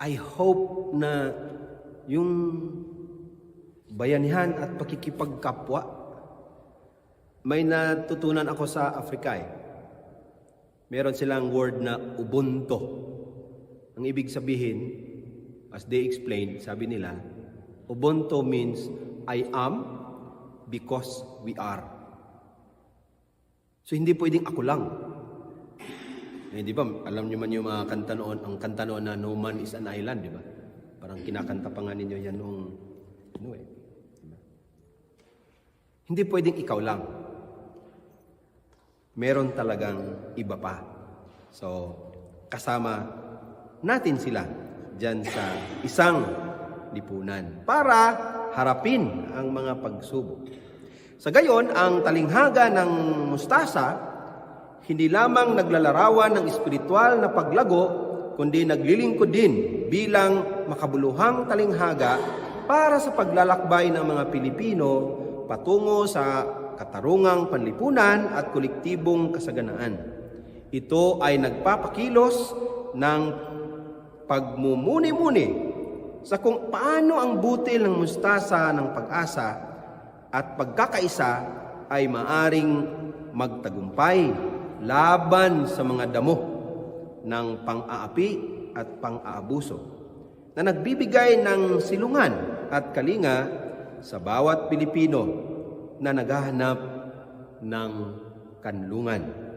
I hope na yung bayanihan at pakikipagkapwa, may natutunan ako sa Afrika eh. Meron silang word na Ubuntu. Ang ibig sabihin, as they explained, sabi nila, Ubuntu means I am because we are. So hindi pwedeng ako lang. Eh, di ba, alam niyo man yung mga kanta noon, ang kanta noon na No Man is an Island, di ba? Parang kinakanta pa nga ninyo yan noong, ano eh. Di ba? Hindi pwedeng ikaw lang. Meron talagang iba pa. So, kasama natin sila dyan sa isang lipunan para harapin ang mga pagsubok. Sa gayon, ang talinghaga ng mustasa hindi lamang naglalarawan ng espiritual na paglago, kundi naglilingkod din bilang makabuluhang talinghaga para sa paglalakbay ng mga Pilipino patungo sa katarungang panlipunan at kolektibong kasaganaan. Ito ay nagpapakilos ng pagmumuni-muni sa kung paano ang butil ng mustasa ng pag-asa at pagkakaisa ay maaring magtagumpay laban sa mga damo ng pang-aapi at pang-aabuso na nagbibigay ng silungan at kalinga sa bawat Pilipino na naghahanap ng kanlungan.